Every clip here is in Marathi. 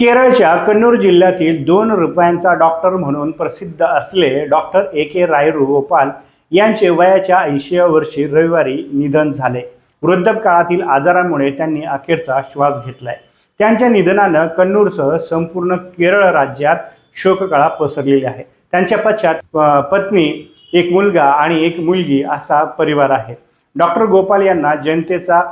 केरळच्या कन्नूर जिल्ह्यातील दोन रुपयांचा डॉक्टर म्हणून प्रसिद्ध असलेले डॉक्टर ए के रायरू गोपाल यांचे वयाच्या ऐंशीव्या वर्षी रविवारी निधन झाले. वृद्धकाळातील आजारामुळे त्यांनी अखेरचा श्वास घेतलाय. त्यांच्या निधनानं कन्नूरसह संपूर्ण केरळ राज्यात शोककळा पसरलेली आहे. त्यांच्या पश्चात पत्नी एक मुलगा आणि एक मुलगी असा परिवार आहे. डॉक्टर गोपाल यांना जनतेचा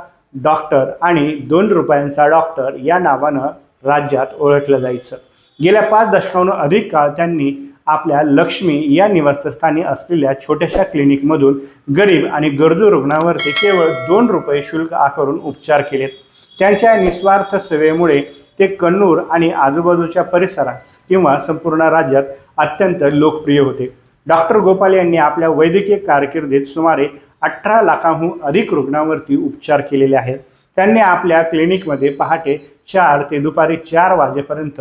डॉक्टर आणि दोन रुपयांचा डॉक्टर या नावानं राज्यात ओळखलं जायचं. गेल्या पाच दशकाहून अधिक काळ त्यांनी आपल्या लक्ष्मी या निवासस्थानी असलेल्या छोट्याशा क्लिनिकमधून गरीब आणि गरजू रुग्णांवरती केवळ दोन रुपये शुल्क आकारून उपचार केलेत. त्यांच्या निस्वार्थ सेवेमुळे ते कन्नूर आणि आजूबाजूच्या परिसरात किंवा संपूर्ण राज्यात अत्यंत लोकप्रिय होते. डॉक्टर गोपाल यांनी आपल्या वैद्यकीय कारकिर्दीत सुमारे अठरा लाखांहून अधिक रुग्णांवरती उपचार केलेले आहेत. त्यांनी आपल्या क्लिनिकमध्ये पहाटे चार ते दुपारी चार वाजेपर्यंत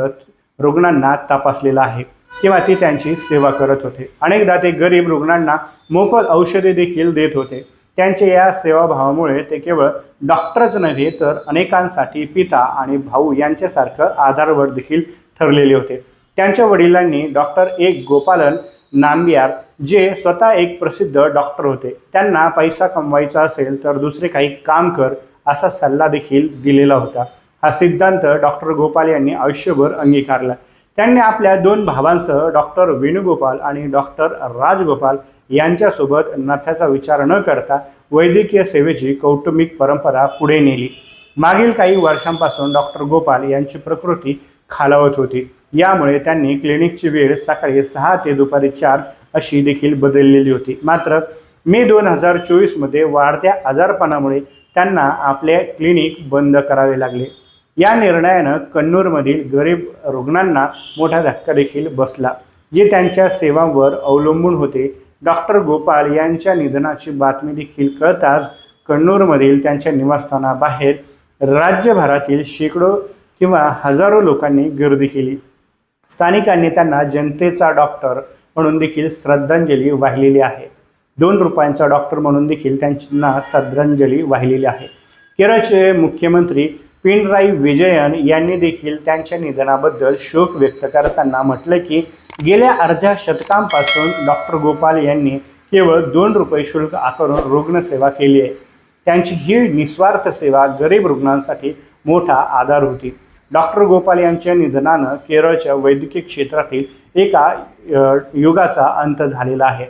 रुग्णांना तपासलेला आहे किंवा ते त्यांची सेवा करत होते. अनेकदा ते गरीब रुग्णांना मोफत औषधे देखील देत होते. त्यांच्या या सेवाभावामुळे ते केवळ डॉक्टरच नव्हे तर अनेकांसाठी पिता आणि भाऊ यांच्यासारखं आधारवर देखील ठरलेले होते. त्यांच्या वडिलांनी डॉक्टर एक गोपालन नांबियार जे स्वतः एक प्रसिद्ध डॉक्टर होते त्यांना पैसा कमवायचा असेल तर दुसरे काही काम कर असा सल्ला देखील दिलेला होता. हा सिद्धांत डॉक्टर गोपाल यांनी आयुष्यभर अंगीकारला. त्यांनी आपल्या दोन भावांसह डॉक्टर वेणुगोपाल आणि डॉक्टर राजगोपाल यांच्यासोबत नफ्याचा विचार न करता वैद्यकीय सेवेची कौटुंबिक परंपरा पुढे नेली. मागील काही वर्षांपासून डॉक्टर गोपाल यांची प्रकृती खालावत होती. यामुळे त्यांनी क्लिनिकची वेळ सकाळी सहा ते दुपारी चार अशी देखील बदललेली होती. मात्र मे दोन हजार चोवीसमध्ये वाढत्या आजारपणामुळे त्यांना आपले क्लिनिक बंद करावे लागले. या निर्णयानं कन्नूरमधील गरीब रुग्णांना मोठा धक्का देखील बसला जे त्यांच्या सेवांवर अवलंबून होते. डॉक्टर गोपाल यांच्या निधनाची बातमी देखील कळताच कन्नूरमधील त्यांच्या निवासस्थानाबाहेर राज्यभरातील शेकडो किंवा हजारो लोकांनी गर्दी केली. स्थानिकांनी त्यांना जनतेचा डॉक्टर म्हणून देखील श्रद्धांजली वाहिलेली आहे. दोन रुपयांचा डॉक्टर म्हणून देखील त्यांना श्रद्धांजली वाहिलेली आहे. केरळचे मुख्यमंत्री पिनराई विजयन यांनी देखील त्यांच्या निधनाबद्दल शोक व्यक्त करताना म्हटलं की गेल्या अर्ध्या शतकांपासून डॉक्टर गोपाल यांनी केवळ दोन रुपये शुल्क आकारून रुग्णसेवा केली आहे. त्यांची ही निस्वार्थ सेवा गरीब रुग्णांसाठी मोठा आधार होती. डॉक्टर गोपाल यांच्या निधनानं केरळच्या वैद्यकीय क्षेत्रातील एका युगाचा अंत झालेला आहे.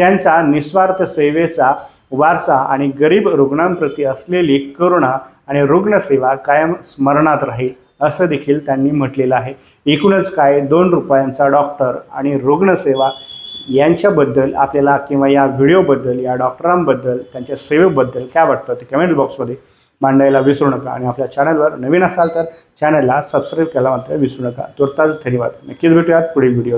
त्यांचा निस्वार्थ सेवेचा वारसा आणि गरीब रुग्णांप्रती असलेली करुणा आणि रुग्णसेवा कायम स्मरणात राहील असं देखील त्यांनी म्हटलेलं आहे. एकूणच काय दोन रुपयांचा डॉक्टर आणि रुग्णसेवा यांच्याबद्दल आपल्याला किंवा या व्हिडिओबद्दल या डॉक्टरांबद्दल त्यांच्या सेवेबद्दल काय वाटतं ते कमेंट बॉक्समध्ये मांडायला विसरू नका आणि आपल्या चॅनलवर नवीन असाल तर चॅनलला सबस्क्राईब करायला मात्र विसरू नका. तुर्ताच धन्यवाद. नक्कीच भेटूयात पुढील व्हिडिओ